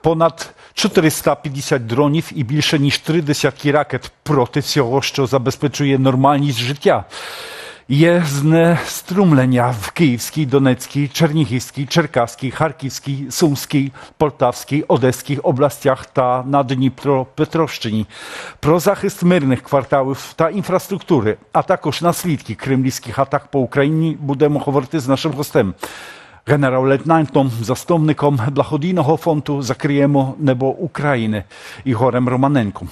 Понад 450 дронів і більше ніж три десятки ракет проти всього, що забезпечує нормальність життя. Є знеструмлення в Київській, Донецькій, Чернігівській, Черкаській, Харківській, Сумській, Полтавській, Одеській областях та на Дніпропетровщині. Про захист мирних кварталів та інфраструктури, а також наслідки кремлівських атак по Україні будемо говорити з нашим гостем. Генерал-лейтенантом, засновником благодійного фонду Закриємо небо України Ігорем Романенком.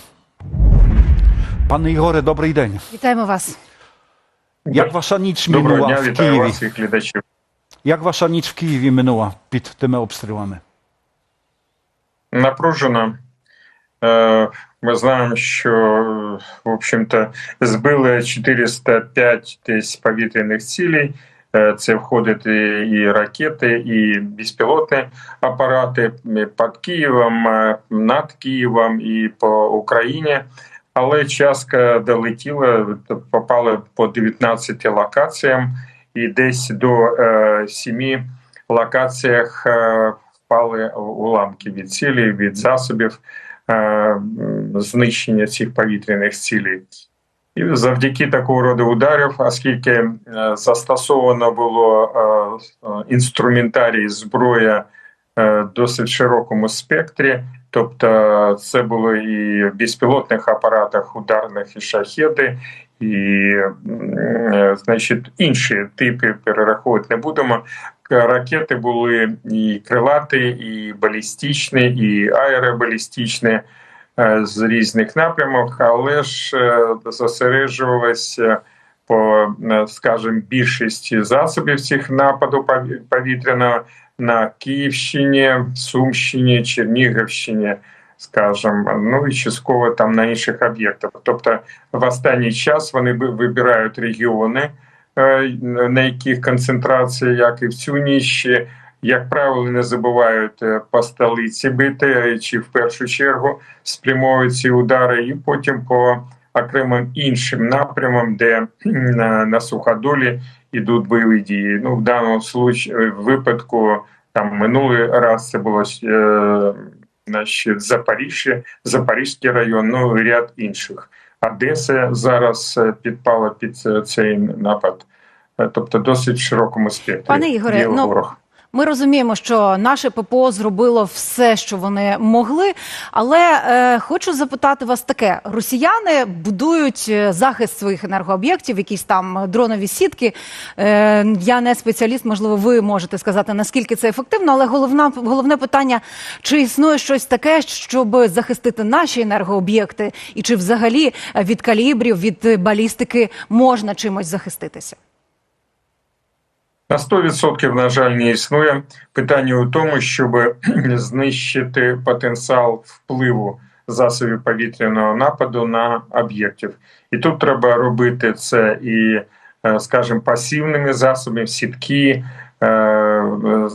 Пане Ігоре, добрий день. Вітаємо вас. Як ваша ніч Доброго минула дня, в вітаю Києві? вас, всіх глядачів. Як ваша ніч в Києві минула під тими обстрілами? Напружено. Е, Ми знаємо, що в общем-то збили 405 десь повітряних цілей. Е, Це входить і, ракети, і безпілотні апарати під Києвом, е, над Києвом і по Україні. Але частка долетіла, попали по 19 локаціям, і десь до е, 7 локаціях е, впали уламки від цілі, від засобів знищення цих повітряних цілей. І завдяки такого роду ударів, оскільки е, застосовано було е, е, інструментарій зброя досить широкому спектрі, тобто це було і в безпілотних апаратах ударних і шахеди, і значить інші типи перераховувати не будемо. Ракети були і крилаті, і балістичні, і аеробалістичні з різних напрямок, але ж е, зосереджувалися по, е, скажімо, більшості засобів цих нападу пові- повітряного на Київщині, Сумщині, Чернігівщині, скажімо, ну і частково там на інших об'єктах. Тобто в останній час вони ви- вибирають регіони, е, на яких концентрація, як і в цю ніч. Як правило, не забувають е, по столиці бити, е, чи в першу чергу спрямовують ці удари, і потім по окремим іншим напрямам, де на, на суходолі йдуть бойові дії. Ну, в даному случ... в випадку, там минулий раз це було е, значить, Запоріжжя, Запорізький район, ну і ряд інших. Одеса зараз е, підпала під цей напад. Е, Тобто досить широкому спектрі. Пане Ігоре, ну, ворог. Ми розуміємо, що наше ППО зробило все, що вони могли. Але е, хочу запитати вас таке: росіяни будують е, захист своїх енергооб'єктів, якісь там дронові сітки. Е, я не спеціаліст, можливо, ви можете сказати, наскільки це ефективно. Але головна головне питання: чи існує щось таке, щоб захистити наші енергооб'єкти, і чи взагалі від калібрів, від балістики можна чимось захиститися? На 100% на жаль, не існує. Питання у тому, щоб знищити потенціал впливу засобів повітряного нападу на об'єктів. І тут треба робити це і, е, скажімо, пасивними засобами, сітки, е,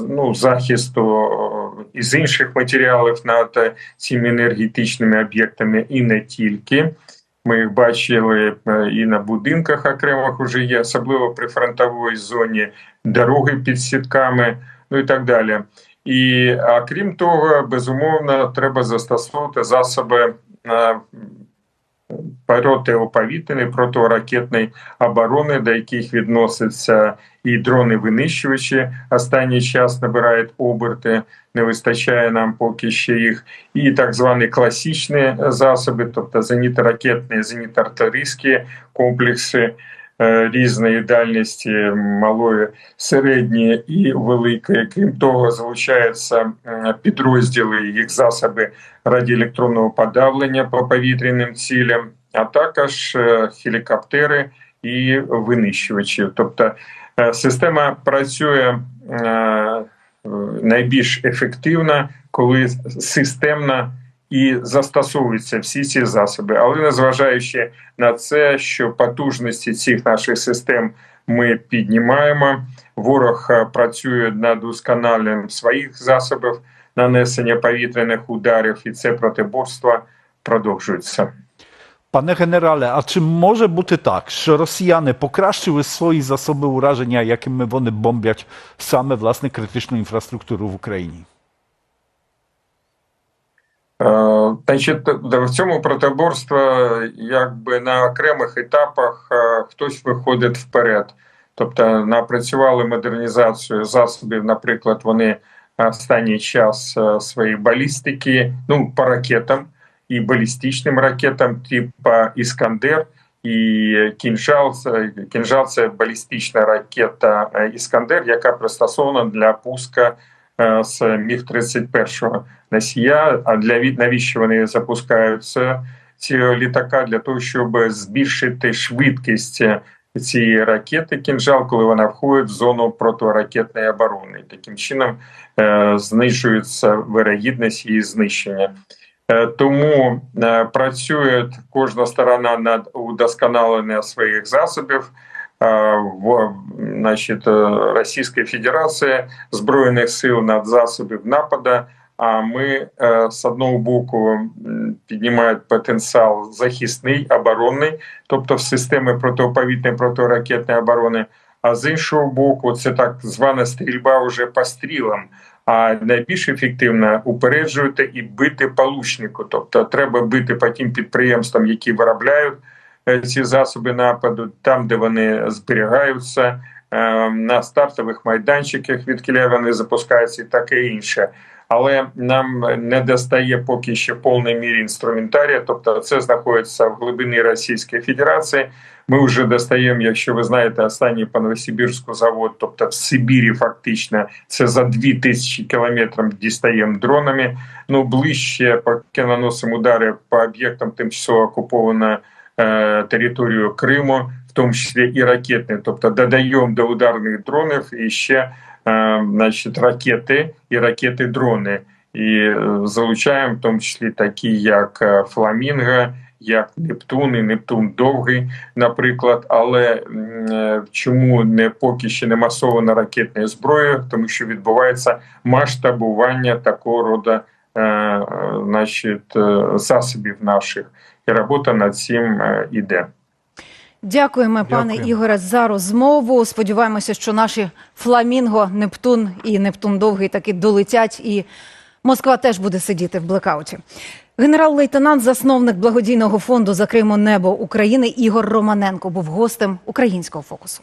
ну, захисту е, із інших матеріалів над цими енергетичними об'єктами, і не тільки. Ми їх бачили е, і на будинках окремих вже є, особливо при фронтовій зоні, дороги під сітками, ну і так далі. І а крім того, безумовно, треба застосовувати засоби протиповітряної, протиракетної оборони, до яких відносяться і дрони-винищувачі. Останній час набирають оберти, не вистачає нам поки ще їх, і так звані класичні засоби, тобто зенітно-ракетні, зенітно-артилерійські комплекси е, різної дальності, малої, середньої і великої. Крім того, залучаються підрозділи, їх засоби радіоелектронного подавлення по повітряним цілям, а також е, гелікоптери і винищувачі. Тобто е, система працює е, найбільш ефективно, коли системно і застосовуються всі ці засоби. Але незважаючи на це, що потужності цих наших систем ми піднімаємо, ворог е, працює над удосконаленням своїх засобів нанесення повітряних ударів, і це протиборство продовжується. Пане генерале, а чи може бути так, що росіяни покращили свої засоби ураження, якими вони бомблять саме власне критичну інфраструктуру в Україні? Е, Значить, в цьому протиборство якби на окремих етапах е, хтось виходить вперед. Тобто напрацювали модернізацію засобів, наприклад, вони останній час е, свої балістики, ну, по ракетам і балістичним ракетам, типа Іскандер і Кінжал. Кінжал це балістична ракета Іскандер, яка пристосована для пуска з Міг-31 носія. А для навіщо вони запускаються ці літака? Для того, щоб збільшити швидкість цієї ракети кінжал, коли вона входить в зону протиракетної оборони. Таким чином знижується вирогідність її знищення. Е, Тому е, працює кожна сторона над удосконаленням своїх засобів. Е, В значить, Російська Федерація Збройних сил над засобів нападу. А ми з одного боку піднімають потенціал захисний, оборонний, тобто в системи протиповітряної протиракетної оборони. А з іншого боку, це так звана стрільба вже по стрілам. А найбільш ефективно упереджувати і бити получнику. Тобто треба бити по тим підприємствам, які виробляють е, ці засоби нападу, там, де вони зберігаються, на стартових майданчиках, відкіля вони запускаються, і таке інше. Але нам не достає поки що в повній мірі інструментарія, тобто це знаходиться в глибині Російської Федерації. Ми вже достаємо, якщо ви знаєте, останній по Новосибірську завод, тобто в Сибірі, фактично, це за 2000 кілометрів дістаємо дронами. Ну ближче, поки наносимо удари по об'єктам тимчасово окупованої е, територію Криму, в тому числі і ракетні, тобто додаємо до ударних дронів і ще е, значить, ракети і ракети-дрони. І е, залучаємо в тому числі такі, як е, Фламінго, як Нептун і Нептун довгий, наприклад. Але чому не поки ще не масована ракетною зброєю? Тому що відбувається масштабування такого роду значить, засобів наших, і робота над цим іде. Дякуємо, пане Дякую. Ігоре, за розмову. Сподіваємося, що наші Фламінго, Нептун і Нептун Довгий таки долетять, і Москва теж буде сидіти в блекауті. Генерал-лейтенант, засновник благодійного фонду Закримо небо України Ігор Романенко був гостем українського фокусу.